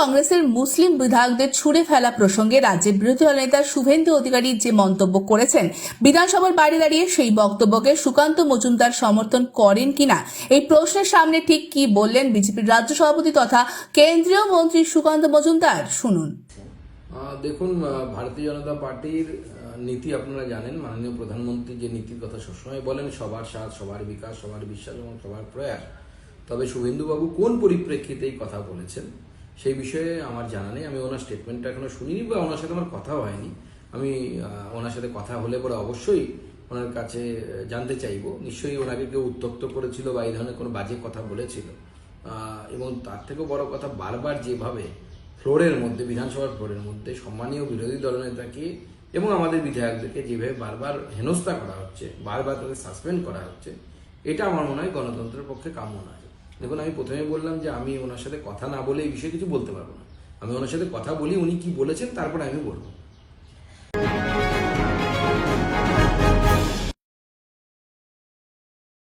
কংগ্রেসের মুসলিম বিধায়কদের ছুড়ে ফেলা প্রসঙ্গে রাজ্যের বিরোধী দল নেতা শুভেন্দু অধিকারী যে মন্তব্য করেছেন, বিধানসভার বাইরে দাঁড়িয়ে সেই বক্তব্যকে সুকান্ত মজুমদার সমর্থন করেন কিনা? এই প্রশ্নের সামনে ঠিক কি বললেন বিজেপির রাজ্য সভাপতি তথা কেন্দ্রীয় মন্ত্রী সুকান্ত মজুমদার? শুনুন। দেখুন ভারতীয় জনতা পার্টির নীতি আপনারা জানেন, মাননীয় প্রধানমন্ত্রী যে নীতির কথা সবসময় বলেন, সবার স্বাদ সবার বিকাশ, সবার বিশ্বাস এবং সবার প্রয়াস। তবে শুভেন্দুবাবু কোন পরিপ্রেক্ষিতে এই কথা বলেছেন? সেই বিষয়ে আমার জানা নেই। আমি ওনার স্টেটমেন্টটা এখনও শুনিনি বা ওনার সাথে আমার কথাও হয়নি। আমি ওনার সাথে কথা হলে পরে অবশ্যই ওনার কাছে জানতে চাইব। নিশ্চয়ই ওনাকে কেউ উত্তক্ত করেছিল বা এই ধরনের কোনো বাজে কথা বলেছিল। এবং তার থেকেও বড় কথা, বারবার যেভাবে ফ্লোরের মধ্যে, বিধানসভার ফ্লোরের মধ্যে সম্মানীয় বিরোধী দলনেতাকে এবং আমাদের বিধায়কদেরকে যেভাবে বারবার হেনস্থা করা হচ্ছে, বারবার তাদের সাসপেন্ড করা হচ্ছে, এটা আমার মনে হয় গণতন্ত্রের পক্ষে কাম্য নয়। দেখুন, আমি প্রথমে বললাম যে আমি ওনার সাথে কথা না বলে এই বিষয়ে কিছু বলতে পারব না। আমি ওনার সাথে কথা বলি, উনি কি বলেছেন, তারপরে আমি বলব।